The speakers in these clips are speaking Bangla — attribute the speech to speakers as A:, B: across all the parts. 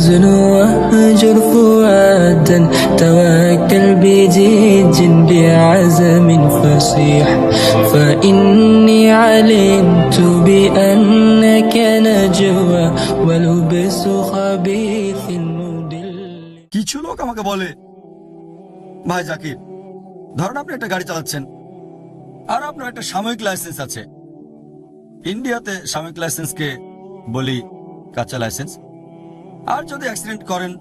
A: الحزن واهجر فؤادا توكل بجد بعزم فصيح فإني علمت بأنك نجوى ولبس خبيث مدل
B: কিছু লোক আমাকে বলে ভাই জাকির ধরুন আপনি একটা গাড়ি চালাচ্ছেন আর আপনার একটা সাময়িক লাইসেন্স আছে ইন্ডিয়াতে সাময়িক লাইসেন্সকে বলি কাঁচা লাইসেন্স আর যদি অ্যাক্সিডেন্ট করেন,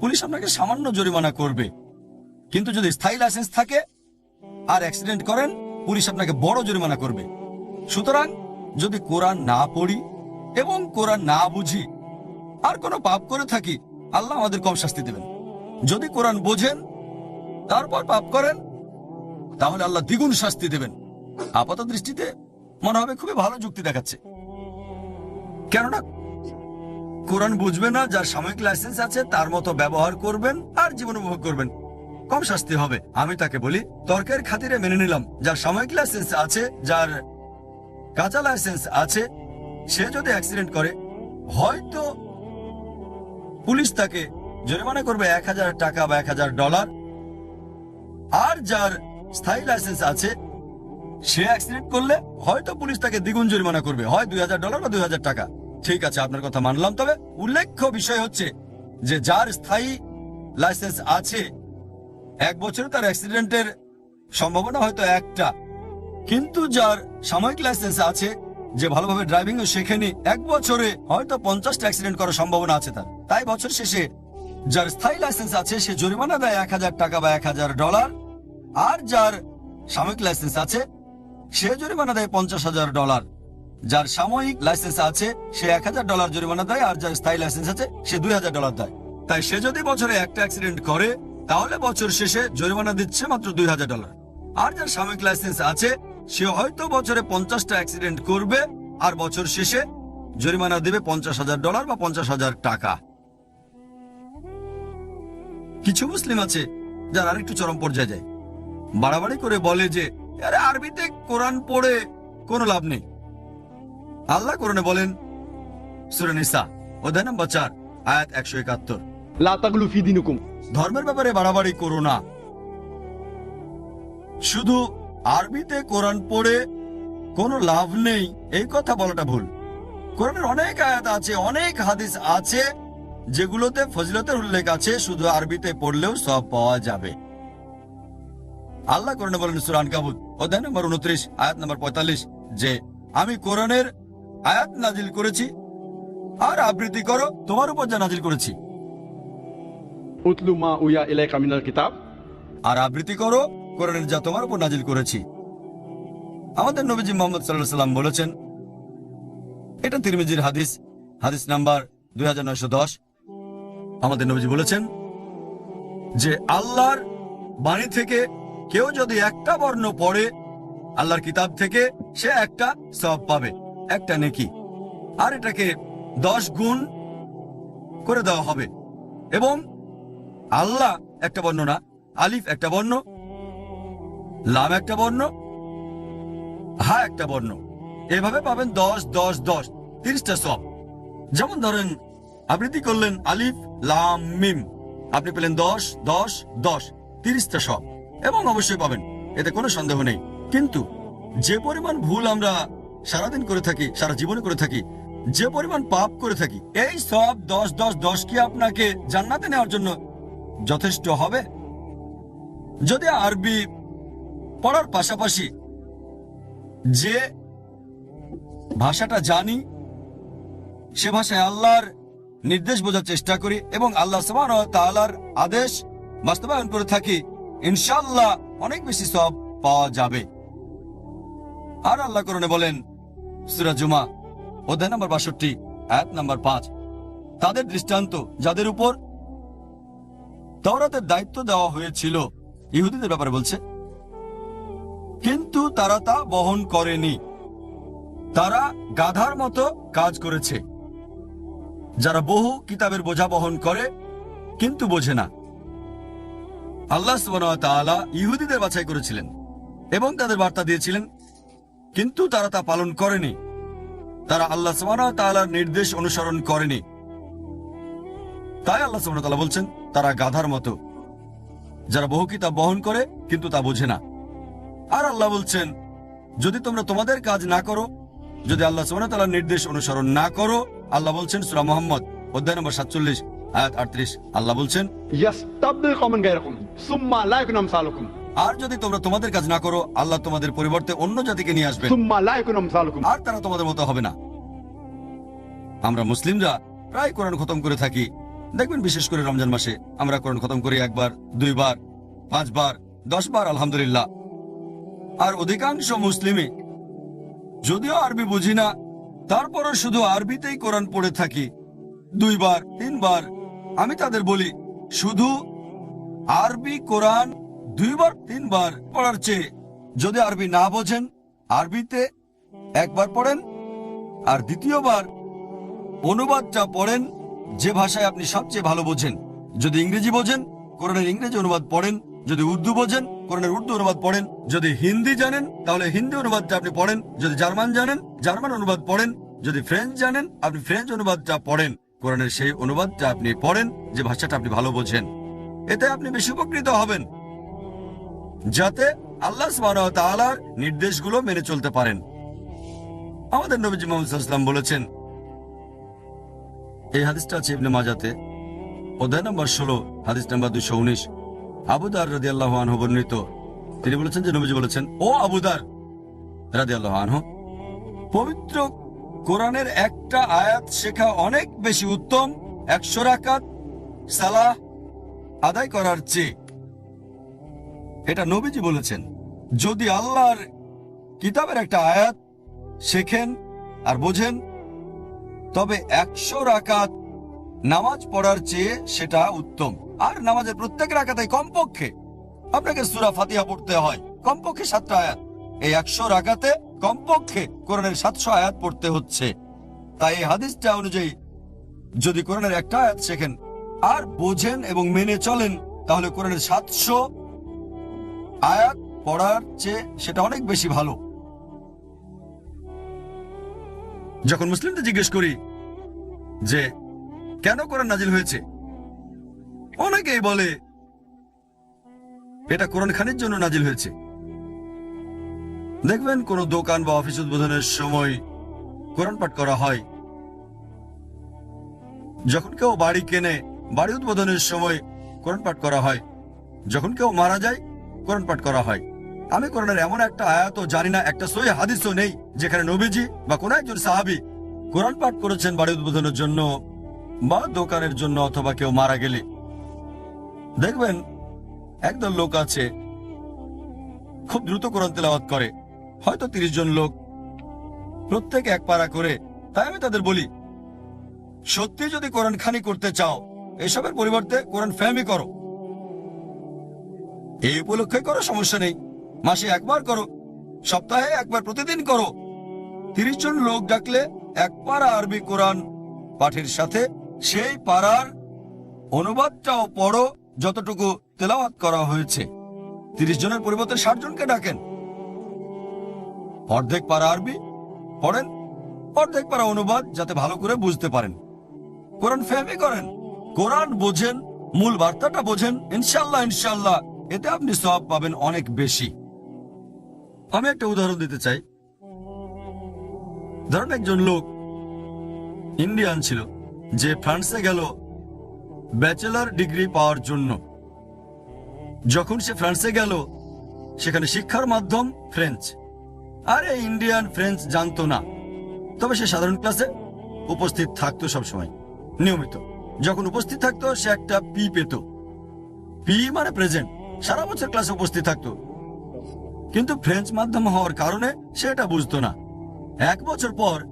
B: পুলিশ আপনাকে সামান্য জরিমানা করবে। কিন্তু যদি স্থায়ী লাইসেন্স থাকে আর অ্যাক্সিডেন্ট করেন, পুলিশ আপনাকে বড় জরিমানা করবে। সুতরাং যদি কোরআন না পড়ি এবং কোরআন না বুঝি, আর কোনো পাপ করে থাকি, আল্লাহ আমাদের কম শাস্তি দেবেন। যদি কোরআন বোঝেন, তারপর পাপ করেন, তাহলে আল্লাহ দ্বিগুণ শাস্তি দেবেন। আপাত দৃষ্টিতে মনে হবে খুবই ভালো যুক্তি দেখাচ্ছে। কেননা কোরআন বুঝবে না, যার সাময়িক লাইসেন্স আছে, তার মতো ব্যবহার করবেন আর জীবন উপভোগ করবেন। কম শাস্তি হবে। আমি তাকে বলি, তর্কের খাতিরে মেনে নিলাম। যার সাময়িক লাইসেন্স আছে, যার কাঁচা লাইসেন্স আছে, সে যদি অ্যাক্সিডেন্ট করে, হয়তো পুলিশ তাকে জরিমানা করবে এক হাজার টাকা বা এক হাজার ডলার আর যার স্থায়ী লাইসেন্স আছে, সে অ্যাক্সিডেন্ট করলে হয়তো পুলিশ তাকে দ্বিগুণ জরিমানা করবে। হয় দুই হাজার ডলার বা দুই হাজার টাকা। ঠিক আছে, আপনার কথা মানলাম। তবে উল্লেখ্য বিষয় হচ্ছে যে যার স্থায়ী লাইসেন্স আছে, এক বছরে তার অ্যাক্সিডেন্টের সম্ভাবনা হয়তো একটা। কিন্তু যার সাময়িক লাইসেন্স আছে, যে ভালোভাবে ড্রাইভিং শেখেনি, এক বছরে হয়তো পঞ্চাশটা অ্যাক্সিডেন্ট করার সম্ভাবনা আছে তার। তাই বছর শেষে যার স্থায়ী লাইসেন্স আছে, সে জরিমানা দেয় এক হাজার টাকা বা এক হাজার ডলার। আর যার সাময়িক লাইসেন্স আছে, সে জরিমানা দেয় পঞ্চাশ হাজার ডলার। যার সাময়িক লাইসেন্স আছে, সে এক হাজার ডলার জরিমানা দেয়, আর যার স্থায়ী লাইসেন্স আছে, সে দুই হাজার ডলার দেয়। তাই সে যদি বছরে একটা অ্যাক্সিডেন্ট করে, তাহলে বছর শেষে জরিমানা দিচ্ছে মাত্র দুই হাজার ডলার। আর যার সাময়িক লাইসেন্স আছে, সে হয়তো বছরে পঞ্চাশটা অ্যাক্সিডেন্ট করবে, আর বছর শেষে জরিমানা দেবে পঞ্চাশ হাজার ডলার বা পঞ্চাশ হাজার টাকা। কিছু মুসলিম আছে, যারা আরেকটু চরম পর্যায়ে যায়। বাড়াবাড়ি করে বলে যে, আরে আরবিতে কোরআন পড়ে কোনো লাভ নেই। আল্লাহ কোরআনে বলেন সুরে নিসা অধ্যায় নম্বর চার আয়াত একশো একাত্তর। ধর্মের ব্যাপারে বাড়াবাড়ি করো না। শুধু আরবিতে কোরআন পড়ে কোনো লাভ নেই এই কথা বলাটা ভুল। কোরআনের অনেক আয়াত আছে অনেক হাদিস আছে যেগুলোতে ফজিলতের উল্লেখ আছে শুধু আরবিতে পড়লেও সব পাওয়া যাবে। আল্লাহ কোরআনে বলেন সুরান কাবুত অধ্যায় নম্বর উনত্রিশ আয়াত নম্বর পঁয়তাল্লিশ যে আমি কোরআনের আয়াত নাজিল করেছি। আর আবৃত্তি করো তোমার উপর যা নাজিল করেছি।
C: উতলু মা উয়া ইলাইকা মিনাল কিতাব।
B: আর আবৃত্তি করো কোরআনের যা তোমার উপর নাজিল করেছি। আমাদের নবীজি মোহাম্মদ সাল্লাহ সাল্লাম বলেছেন এটা তিরমিজির হাদিস হাদিস নাম্বার দুই হাজার নয়শো দশ। আমাদের নবীজি বলেছেন যে আল্লাহর বাণী থেকে কেউ যদি একটা বর্ণ পড়ে আল্লাহর কিতাব থেকে সে একটা সব পাবে। একটা নেকি। আর এটাকে দশ গুণ করে দেওয়া হবে। এবং আল্লাহ একটা বর্ণ না, আলিফ একটা বর্ণ, লাম একটা বর্ণ, হা একটা বর্ণ। এভাবে পাবেন দশ দশ দশ, তিরিশটা সব। যেমন ধরেন আবৃত্তি করলেন? আলিফ, লাম, মিম। আপনি পেলেন দশ দশ দশ, তিরিশটা সব। এবং অবশ্যই পাবেন, এতে কোনো সন্দেহ নেই। কিন্তু যে পরিমাণ ভুল আমরা সারাদিন করে থাকি, সারা জীবনে করে থাকি, যে পরিমাণ পাপ করে থাকি, এই সব দশ দশ দশ কি আপনাকে জান্নাতে নেওয়ার জন্য যথেষ্ট হবে? যদি আরবি পড়ার পাশাপাশি যে ভাষাটা জানি, সে ভাষায় আল্লাহর নির্দেশ বোঝার চেষ্টা করি এবং আল্লাহ সমান তাআলার আদেশ বাস্তবায়ন করে থাকি ইনশাল্লাহ অনেক বেশি সব পাওয়া যাবে। আর আল্লাহ করণে বলেন সুরা জুমা, অধ্যায় নম্বর বাষট্টি এক নম্বর পাঁচ। তাদের দৃষ্টান্ত যাদের উপর তওরাতের দায়িত্ব দেওয়া হয়েছিল, ইহুদিদের ব্যাপারে বলছে, কিন্তু তারা তা বহন করেনি। তারা গাধার মতো কাজ করেছে, যারা বহু কিতাবের বোঝা বহন করে, কিন্তু বোঝে না। আল্লাহ ওয়া ইহুদিদের বাছাই করেছিলেন এবং তাদের বার্তা দিয়েছিলেন কিন্তু তারা তা পালন করেনি। তারা আল্লাহ তাআলার নির্দেশ অনুসরণ করেনি। তাই আল্লাহ সুবহানাহু বলছেন, তারা গাধার মতো। যারা বহু কিতাব বহন করে, কিন্তু তা বোঝে না। আর আল্লাহ বলছেন, যদি তোমরা তোমাদের কাজ না করো, যদি আল্লাহ সুবহানাহু নির্দেশ অনুসরণ না করো, আল্লাহ বলছেন সুরা মোহাম্মদ, অধ্যায় নম্বর সাতচল্লিশ, আয়াত আটত্রিশ, আল্লাহ বলছেন আর যদি তোমরা তোমাদের কাজ না করো আল্লাহ তোমাদের পরিবর্তে অন্য জাতিকে নিয়ে
C: আসবে
B: আর তারা তোমাদের মতো হবে না। আমরা মুসলিমরা প্রায় কোরআন খতম করে থাকি। দেখবেন বিশেষ করে রমজান মাসে আমরা কোরআন খতম করি একবার দুইবার পাঁচবার দশবার আলহামদুলিল্লাহ। আর অধিকাংশ মুসলিমে যদিও আরবি বুঝি না তারপরও শুধু আরবিতেই কোরআন পড়ে থাকি। দুইবার তিনবার আমি তাদের বলি শুধু আরবি কোরআন দুইবার, তিনবার পড়ার চেয়ে। যদি আরবি না বোঝেন, আরবিতে একবার পড়েন, আর দ্বিতীয়বার অনুবাদটা পড়েন, যে ভাষায় আপনি সবচেয়ে ভালো বোঝেন। যদি ইংরেজি বোঝেন, কোরআনের ইংরেজি অনুবাদ পড়েন। যদি উর্দু বোঝেন, কোরআনের উর্দু অনুবাদ পড়েন। যদি হিন্দি জানেন, তাহলে হিন্দি অনুবাদটা আপনি পড়েন। যদি জার্মান জানেন, জার্মান অনুবাদ পড়েন। যদি ফ্রেঞ্চ জানেন, আপনি ফ্রেঞ্চ অনুবাদটা পড়েন। কোরআনের সেই অনুবাদটা আপনি পড়েন, যে ভাষাটা আপনি ভালো বোঝেন। এতে আপনি বেশি উপকৃত হবেন। যাতে আল্লাহ তাআলার নির্দেশগুলো মেনে চলতে পারেন। আমাদের নবীজি মোহাম্মদ বলেছেন, এই হাদিসটা আছে মাজাতে, অধ্যায় নম্বর ষোলো, হাদিস নম্বর দুশো উনিশ। আবুদার রাজি আল্লাহ আনহু বর্ণিত। তিনি বলেছেন যে নবীজি বলেছেন, ও আবুদার রাজি আল্লাহ আনহু, পবিত্র কোরআনের একটা আয়াত শেখা অনেক বেশি উত্তম, একশো রাকাত সালাহ আদায় করার চেয়ে এটা নবীজি বলেছেন, যদি আল্লাহর কিতাবের একটা আয়াত শেখেন আর বোঝেন, তবে একশো রাকাত নামাজ পড়ার চেয়ে সেটা উত্তম। আর নামাজের প্রত্যেক রাকাতে কমপক্ষে, আপনাকে সুরা ফাতিহা পড়তে হয়, কমপক্ষে সাতটা আয়াত। এই একশো রাকাতে কমপক্ষে কোরআনের সাতশো আয়াত পড়তে হচ্ছে। তাই এই হাদিসটা অনুযায়ী, যদি কোরআনের একটা আয়াত শেখেন আর বোঝেন এবং মেনে চলেন, তাহলে কোরআনের সাতশো আয়াত পড়ার চেয়ে সেটা অনেক বেশি ভালো। যখন মুসলিমদের জিজ্ঞেস করি যে, কেন কোরআন নাজিল হয়েছে? অনেকেই বলে, এটা কোরআন খানির জন্য নাজিল হয়েছে। দেখবেন কোন দোকান বা অফিস উদ্বোধনের সময় কোরআন পাঠ করা হয়। যখন কেউ বাড়ি কেনে, বাড়ি উদ্বোধনের সময় কোরআন পাঠ করা হয়। যখন কেউ মারা যায় কোরআন পাঠ করা হয়। আমি কোরআনের এমন একটা আয়াত জানি না, একটা সই হাদিসও নেই, যেখানে নবীজি বা কোন একজন সাহাবি কোরআন পাঠ করেছেন বাড়ি উদ্বোধনের জন্য, বা দোকানের জন্য অথবা কেউ মারা গেলে। দেখবেন, একদল লোক আছে, খুব দ্রুত কোরআন তেলাওয়াত করে, হয়তো তিরিশ জন লোক, প্রত্যেক এক পারা করে। তাই আমি তাদের বলি, সত্যি যদি কোরআন খানি করতে চাও, এসবের পরিবর্তে কোরআন ফ্যামি করো। এই উপলক্ষে করো, সমস্যা নেই। মাসে একবার করো, সপ্তাহে একবার, প্রতিদিন করো। তিরিশ জন লোক ডাকলে এক পারা আরবি কোরআন পাঠের সাথে সেই পাড়ার অনুবাদটাও পড়ো, যতটুকু তেলাওয়াত করা হয়েছে। তিরিশ জনের পরিবর্তে ষাট জনকে ডাকেন। অর্ধেক পারা আরবি পড়েন, অর্ধেক পারা অনুবাদ যাতে ভালো করে বুঝতে পারেন। কোরআন ফেমি করেন, কোরআন বোঝেন, মূল বার্তাটা বোঝেন ইনশাল্লাহ ইনশাল্লাহ এতে আপনি সব পাবেন অনেক বেশি। আমি একটা উদাহরণ দিতে চাই। ধরেন একজন লোক ইন্ডিয়ান ছিল, যে ফ্রান্সে গেল ব্যাচেলর ডিগ্রি পাওয়ার জন্য। যখন সে ফ্রান্সে গেল, সেখানে শিক্ষার মাধ্যম ফ্রেঞ্চ। আর এই ইন্ডিয়ান ফ্রেঞ্চ জানতো না। তবে সে সাধারণ ক্লাসে উপস্থিত থাকতো সবসময়, নিয়মিত। যখন উপস্থিত থাকতো, সে একটা পি পেত। পি মানে প্রেজেন্ট। সারা বছর ক্লাসে উপস্থিত থাকতো। কিন্তু ফ্রেঞ্চ মাধ্যম হওয়ার কারণে সে এটা বুঝতো না। এক বছর পর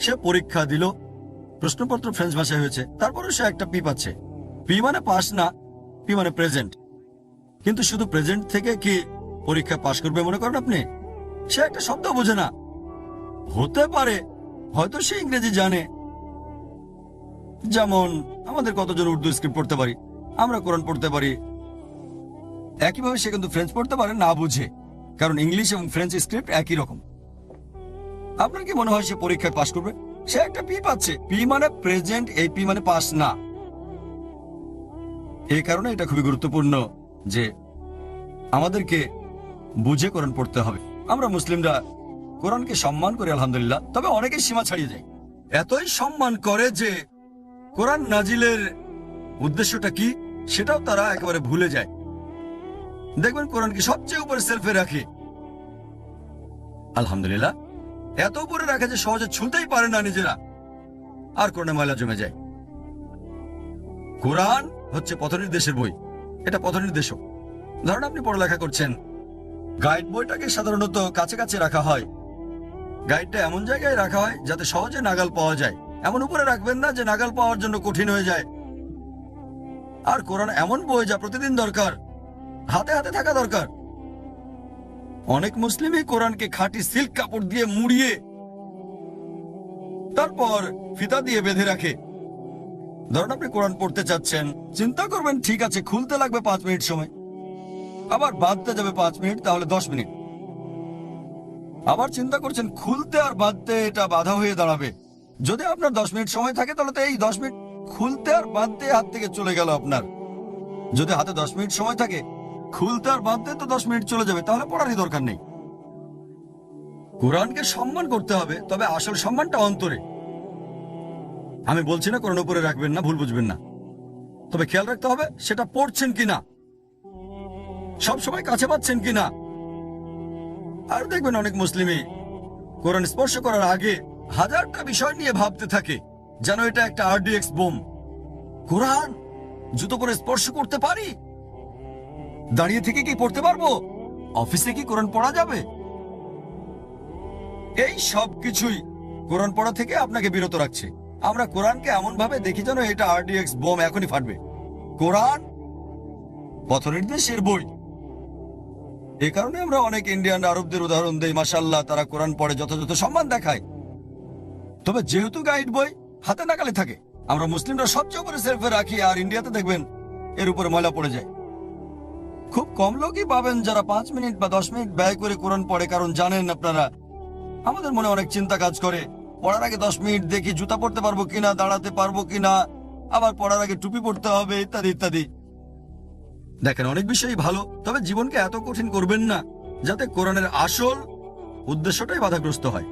B: সে পরীক্ষা দিল, প্রশ্নপত্র ফ্রেঞ্চ ভাষায় হয়েছে তারপরে সে একটা পি পাচ্ছে। পি মানে পাস না পি মানে প্রেজেন্ট কিন্তু শুধু প্রেজেন্ট থেকে কি পরীক্ষা পাশ করবে মনে করেন আপনি? সে একটা শব্দ বোঝে না। হতে পারে, হয়তো সে ইংরেজি জানে। যেমন, আমাদের কতজন উর্দু স্ক্রিপ্ট পড়তে পারি? আমরা কোরআন পড়তে পারি একইভাবে সে কিন্তু ফ্রেঞ্চ পড়তে পারে, না বুঝে। কারণ ইংলিশ এবং ফ্রেঞ্চ স্ক্রিপ্ট একই রকম। আপনার কি মনে হয় সে পরীক্ষায় পাশ করবে? সে একটা পি পাচ্ছে। পি মানে প্রেজেন্ট এই পি মানে পাস না। এই কারণে এটা খুবই গুরুত্বপূর্ণ যে আমাদেরকে বুঝে কোরআন পড়তে হবে। আমরা মুসলিমরা কোরআনকে সম্মান করি, আলহামদুলিল্লাহ। তবে অনেকে সীমা ছাড়িয়ে যায়। এতই সম্মান করে যে কোরআন নাজিলের উদ্দেশ্যটা কি, সেটাও তারা একেবারে ভুলে যায়। দেখবেন কোরআনকে সবচেয়ে উপরে সেলফে রাখে। আলহামদুলিল্লাহ, এত উপরে রাখে যে সহজে ছুঁতেই পারে না নিজেরা। আর কোরআনে ময়লা জমে যায়। কোরআন হচ্ছে পথনির্দেশের বই। এটা পথনির্দেশক। ধরুন আপনি পড়ালেখা করছেন। গাইড বইটাকে সাধারণত কাছে কাছে রাখা হয়। গাইডটা এমন জায়গায় রাখা হয় যাতে সহজে নাগাল পাওয়া যায়। এমন উপরে রাখবেন না যে নাগাল পাওয়ার জন্য কঠিন হয়ে যায়। আর কোরআন এমন বই যা প্রতিদিন দরকার। হাতে হাতে থাকা দরকার। অনেক মুসলিমই কোরআনকে খাঁটি সিল্ক কাপড় দিয়ে মুড়িয়ে তারপর ফিতা দিয়ে বেঁধে রাখে। ধরুন আপনি কোরআন পড়তে চাচ্ছেন, চিন্তা করবেন, ঠিক আছে, খুলতে লাগবে পাঁচ মিনিট সময়। আবার বাঁধতে যাবে পাঁচ মিনিট, তাহলে দশ মিনিট। আবার চিন্তা করছেন, খুলতে আর বাঁধতে এটা বাধা হয়ে দাঁড়াবে। যদি আপনার দশ মিনিট সময় থাকে, তাহলে তো এই দশ মিনিট খুলতে আর বাঁধতে হাত থেকে চলে গেল আপনার। যদি হাতে দশ মিনিট সময় থাকে খুলতে আর বাঁধতে তো দশ মিনিট চলে যাবে, তাহলে পড়ারই দরকার নেই। কোরআনকে সম্মান করতে হবে, তবে আসল সম্মানটা অন্তরে। আমি বলছি না কোরআন উপরে রাখবেন না, ভুল বুঝবেন না। তবে খেয়াল রাখতে হবে, সেটা পড়ছেন কিনা? সব সময় কাছে পাচ্ছেন কিনা? আর দেখবেন অনেক মুসলিমই কোরআন স্পর্শ করার আগে হাজারটা বিষয় নিয়ে ভাবতে থাকে, যেন এটা একটা আরডিএক্স বোম। কোরআন, জুতো করে স্পর্শ করতে পারি? দাঁড়িয়ে থেকে কি পড়তে পারব? অফিসে কি কোরআন পড়া যাবে? এই সব কিছুই কোরআন পড়া থেকে আপনাকে বিরত রাখছে। আমরা কোরআনকে এমন ভাবে দেখি যেন এটা আরডিএক্স বোম এখনই ফাটবে। কোরআন পথনির্দেশের বই। এ কারণে আমরা অনেক ইন্ডিয়ান আরবদের উদাহরণ দেই মাসাল্লাহ তারা কোরআন পড়ে, যথাযথ সম্মান দেখায়। তবে যেহেতু গাইড বই, হাতে নাগালে থাকে। আমরা মুসলিমরা সবচেয়ে উপরে সেলফে রাখি আর ইন্ডিয়াতে দেখবেন এর উপরে ময়লা পড়ে যায়। খুব কম লোকই পাবেন যারা পাঁচ মিনিট বা দশ মিনিট ব্যয় করে কোরআন পড়ে, কারণ জানেন আপনারা, আমাদের মনে অনেক চিন্তা কাজ করে। পড়ার আগে দশ মিনিট দেখি জুতা পড়তে পারব কিনা, দাঁড়াতে পারব কিনা, আবার পড়ার আগে টুপি পড়তে হবে, ইত্যাদি ইত্যাদি। দেখেন, অনেক বিষয়ই ভালো, তবে জীবনকে এত কঠিন করবেন না, যাতে কোরআনের আসল উদ্দেশ্যটাই বাধাগ্রস্ত হয়।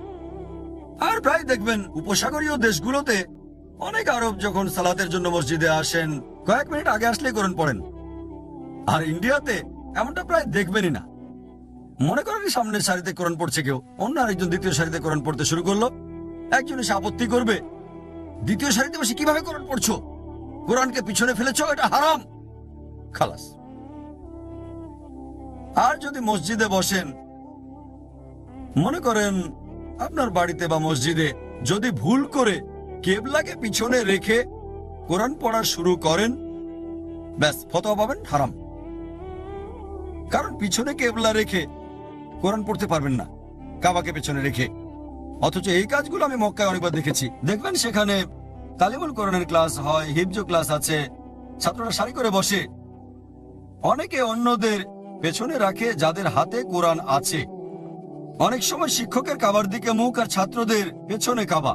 B: আর প্রায় দেখবেন, উপসাগরীয় দেশগুলোতে অনেক আরব যখন সালাতের জন্য মসজিদে আসেন, কয়েক মিনিট আগে আসলেই কোরআন পড়েন। আর ইন্ডিয়াতে এমনটা প্রায় দেখবেনই না। মনে করেন সামনের সারিতে কোরআন পড়ছে কেউ, অন্য আরেকজন দ্বিতীয় সারিতে কোরআন পড়তে শুরু করল, একজন এসে আপত্তি করবে, দ্বিতীয় সারিতে বসে কীভাবে কোরআন পড়ছো? কোরআনকে পিছনে ফেলেছ, এটা হারাম। খালাস। আর যদি মসজিদে বসেন, মনে করেন আপনার বাড়িতে বা মসজিদে যদি ভুল করে কেবলাকে পিছনে রেখে কোরআন পড়া শুরু করেন, ব্যাস, ফতোয়া পাবেন, হারাম। কারণ পিছনে কেবলা রেখে কোরআন পড়তে পারবেন না, কাবাকে পেছনে রেখে। অথচ এই কাজগুলো আমি মক্কায় অনেকবার দেখেছি। দেখবেন সেখানে তালিমুল কোরআনের ক্লাস হয় হিফজ ক্লাস আছে, ছাত্ররা সারি করে বসে। অনেকে অন্যদের পেছনে রাখে যাদের হাতে কোরআন আছে। অনেক সময় শিক্ষকের কাবার দিকে মুখ আর ছাত্রদের পেছনে কাবা।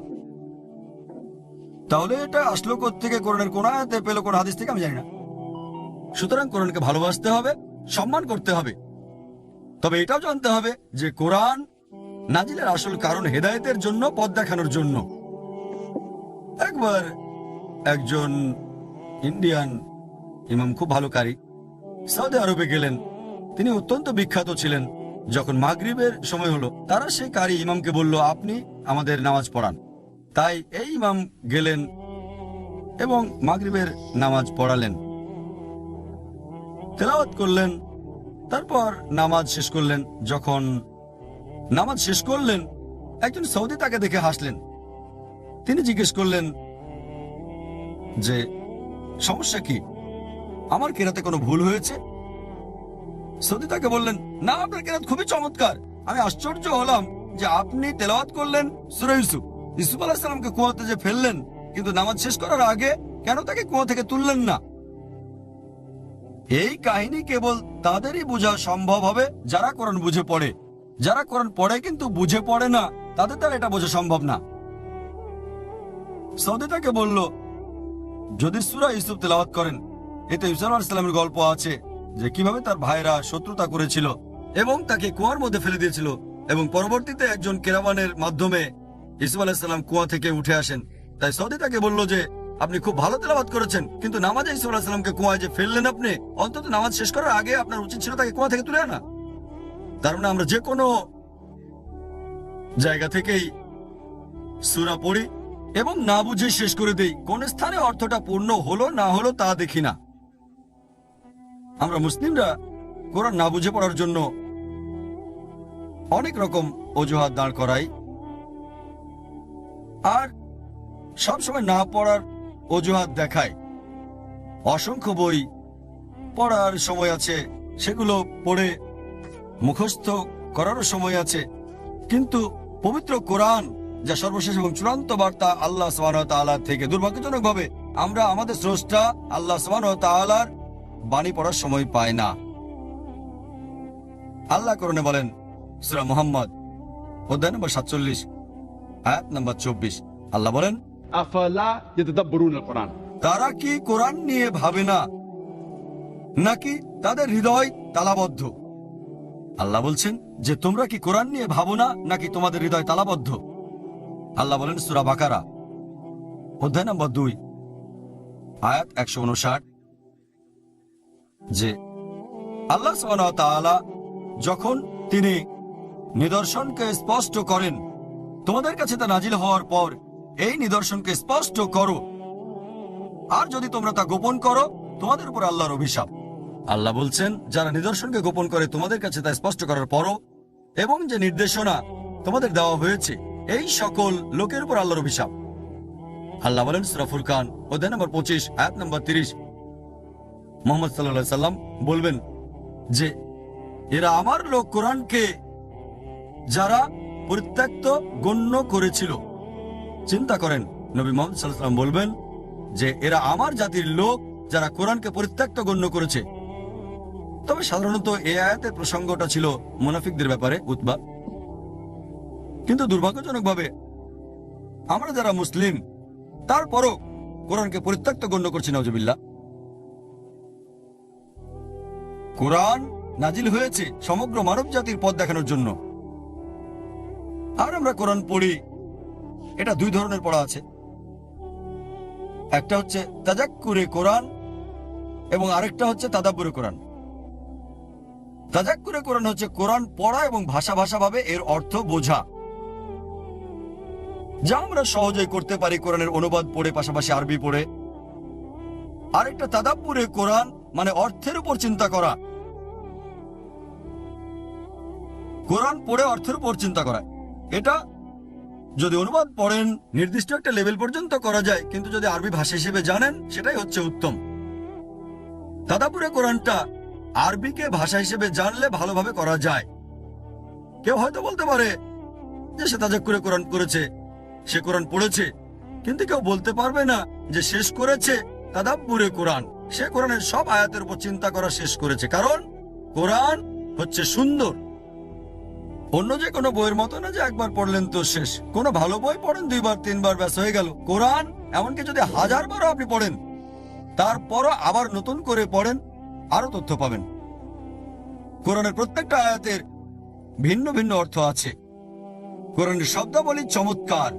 B: তাহলে এটা আসলো থেকে কোরআনের কোন আয়াতে পেল, কোন হাদিস থেকে আমি জানি না। সুতরাং কোরআনকে ভালোবাসতে হবে। সম্মান করতে হবে। তবে এটাও জানতে হবে যে কোরআন নাজিলের আসল কারণ হেদায়েতের জন্য, পথ দেখানোর জন্য। একবার একজন ইন্ডিয়ান ইমাম, খুব ভালো কারি, সৌদি আরবে গেলেন। তিনি অত্যন্ত বিখ্যাত ছিলেন। যখন মাগরিবের সময় হলো, তারা সেই কারি ইমামকে বলল, আপনি আমাদের নামাজ পড়ান। তাই এই ইমাম গেলেন এবং মাগরিবের নামাজ পড়ালেন। তেলাওয়াত করলেন, তারপর নামাজ শেষ করলেন। যখন নামাজ শেষ করলেন, একজন সৌদি তাকে দেখে হাসলেন। তিনি জিজ্ঞেস করলেন যে, সমস্যা কি? আমার কেরাতে কোনো ভুল হয়েছে? সৌদি তাকে বললেন, না, আপনার কেরাত খুবই চমৎকার। আমি আশ্চর্য হলাম যে আপনি তেলাওয়াত করলেন সুরা ইউসুফ। ইসুফ আলাহিসামকে কুয়াতে যে ফেললেন, কিন্তু নামাজ শেষ করার আগে কেন তাকে কুয়া থেকে তুললেন না? এই কাহিনী কেবল তাদেরই বোঝা সম্ভব হবে, যারা কোরআন বুঝে পড়ে। যারা কোরআন পড়ে কিন্তু বুঝে পড়ে না, তাদের দ্বারা এটা বোঝা সম্ভব না। সৌদি তাকে বলল, যদি সুরা ইউসুফ তেলাওয়াত করেন, এতে ইসলামের গল্প আছে, যে কীভাবে তার ভাইরা শত্রুতা করেছিল এবং তাকে কুয়ার মধ্যে ফেলে দিয়েছিল এবং পরবর্তীতে একজন কেরাবানের মাধ্যমে ইসুফ আলাহিসাল্লাম কুয়া থেকে উঠে আসেন। তাই সৌদি তাকে বলল যে আপনি খুব ভালো তেলাবাদ করেছেন, কিন্তু নামাজ ইসুফ আলাহিসাল্লামকে কুয়ায় যে ফেললেন আপনি, অন্তত নামাজ শেষ করার আগে আপনার উচিত ছিল তাকে কুয়া থেকে তুলে আনা। তার মানে আমরা যে কোনো জায়গা থেকেই সুরা পড়ি এবং না বুঝে শেষ করে দেই, কোন স্থানে অর্থটা পূর্ণ হলো না হলো তা দেখি না। আমরা মুসলিমরা কোরআন না বুঝে পড়ার জন্য অনেক রকম অজুহাত দাঁড় করাই। আর সব সময় না পড়ার অজুহাত দেখায়। অসংখ্য বই পড়ার সময় আছে, সেগুলো পড়ে মুখস্থ করারও সময় আছে। কিন্তু পবিত্র কোরআন, যা সর্বশেষ এবং চূড়ান্ত বার্তা আল্লাহ সামান থেকে দুর্ভাগ্যজনকভাবে আমরা আমাদের স্রষ্টা আল্লাহ সামান বাণী পড়ার সময় পাই না। আল্লাহ করণে বলেন, সুরা মোহাম্মদ অধ্যায় নম্বর সাতচল্লিশ, আয়াত নম্বর চব্বিশ। আল্লাহ বলেন তারা কি কোরআন নিয়ে ভাবে না? নাকি তাদের হৃদয় তালাবদ্ধ? আল্লাহ বলছেন যে, তোমরা কি কোরআন নিয়ে ভাবো না, নাকি তোমাদের হৃদয় তালাবদ্ধ? আল্লাহ বলেন সুরা বাকারা, অধ্যায় নম্বর দুই, আয়াত একশো উনষাট, যে, আল্লাহ সালা যখন তিনি নিদর্শনকে স্পষ্ট করেন, তোমাদের কাছে তা নাজিল হওয়ার পর এই নিদর্শনকে স্পষ্ট করো। আর যদি তোমরা তা গোপন করো, তোমাদের উপর আল্লাহর অভিশাপ। আল্লাহ বলছেন, যারা নিদর্শনকে গোপন করে, তোমাদের কাছে তা স্পষ্ট করার পরও এবং যে নির্দেশনা তোমাদের দেওয়া হয়েছে, এই সকল লোকের উপর আল্লাহর অভিশাপ। আল্লাহ বলেন, সুরা ফুরকান, অধ্যায় নম্বর পঁচিশ, আয়াত নম্বর তিরিশ। মোহাম্মদ সাল্লাহ সাল্লাম বলবেন যে, এরা আমার লোক কোরআনকে যারা পরিত্যক্ত গণ্য করেছিল। চিন্তা করেন, নবী মোহাম্মদ বলবেন যে, এরা আমার জাতির লোক যারা কোরআনকে পরিত্যক্ত গণ্য করেছে। তবে সাধারণত এ আয়াতের প্রসঙ্গটা ছিল মুনাফিকদের ব্যাপারে উৎবা কিন্তু দুর্ভাগ্যজনকভাবে আমরা যারা মুসলিম, তারপরও কোরআনকে পরিত্যক্ত গণ্য করছি নজবিল্লা কোরআন নাজিল হয়েছে সমগ্র মানব জাতির পথ দেখানোর জন্য। আর আমরা কোরআন পড়ি এটা দুই ধরনের পড়া আছে। একটা হচ্ছে তাজাক্কুরে কোরআন এবং আরেকটা হচ্ছে তাদাব্বুরে কোরআন। তাজাক্কুরে কোরআন হচ্ছে কোরআন পড়া এবং ভাষা ভাষা ভাবে এর অর্থ বোঝা। যা আমরা সহজেই করতে পারি কোরআনের অনুবাদ পড়ে, পাশাপাশি আরবি পড়ে। আরেকটা তাদাব্বুরে কোরআন মানে অর্থের উপর চিন্তা করা। কোরআন পড়ে অর্থের উপর চিন্তা করা। এটা যদি অনুবাদ পড়েন, নির্দিষ্ট একটা লেভেল পর্যন্ত করা যায়, কিন্তু যদি আরবি ভাষা হিসেবে জানেন, সেটাই হচ্ছে উত্তম। তাদাপুরে কোরআনটা আরবিকে ভাষা হিসেবে জানলে ভালোভাবে করা যায়। কেউ হয়তো বলতে পারে যে সে তাজাক্কুরে কোরআন করেছে, সে কোরআন পড়েছে, কিন্তু কেউ বলতে পারবে না যে শেষ করেছে তাদাব্বুরে কোরআন। সে কোরআনের সব আয়াতের উপর চিন্তা করা শেষ করেছে। কারণ কোরআন হচ্ছে সুন্দর। অন্য যে কোনো বইয়ের মতো না যে একবার পড়লেন তো শেষ। কোনো ভালো বই পড়েন দুইবার, তিনবার, ব্যাস, হয়ে গেল। কোরআন, এমনকি যদি হাজার বারও আপনি পড়েন, তারপরও আবার নতুন করে পড়েন আরও তথ্য পাবেন। কোরআনের প্রত্যেকটা আয়াতের ভিন্ন ভিন্ন অর্থ আছে। কোরআনের শব্দাবলী চমৎকার।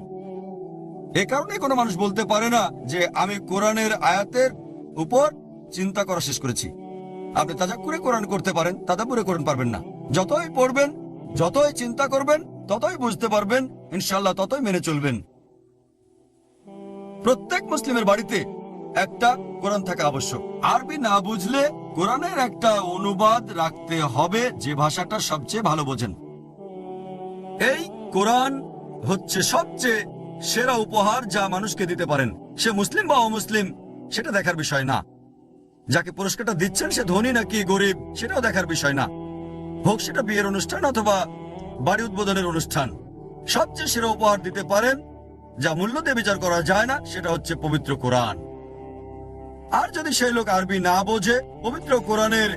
B: এ কারণে কোনো মানুষ বলতে পারে না যে, আমি কোরআনের আয়াতের উপর চিন্তা করা শেষ করেছি। আপনি তাজাক্কুরে কোরআন করতে পারেন তাদাপুরে কোরআন পারবেন না। যতই পড়বেন যতই চিন্তা করবেন, ততই বুঝতে পারবেন ইনশাল্লাহ ততই মেনে চলবেন। প্রত্যেক মুসলিমের বাড়িতে একটা কোরআন থাকা আবশ্যক। আরবি না বুঝলে কোরআনের একটা অনুবাদ রাখতে হবে যে ভাষাটা সবচেয়ে ভালো বোঝেন। এই কোরআন হচ্ছে সবচেয়ে সেরা উপহার যা মানুষকে দিতে পারেন। সে মুসলিম বা অমুসলিম, সেটা দেখার বিষয় না। যাকে পুরস্কারটা দিচ্ছেন সে ধনী নাকি গরিব, সেটাও দেখার বিষয় না। হোক সেটা বিয়ের অনুষ্ঠান অথবা বাড়ি উদ্বোধনের অনুষ্ঠান। সবচেয়ে সেরা উপহার দিতে পারেন, যা মূল্য দিয়ে বিচার করা যায় না, সেটা হচ্ছে পবিত্র কোরআন। আর যদি সেই লোক আরবি না বোঝে, পবিত্র কোরআনের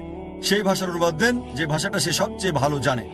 B: সেই ভাষার অনুবাদ দেন, যে ভাষাটা সে সবচেয়ে ভালো জানে।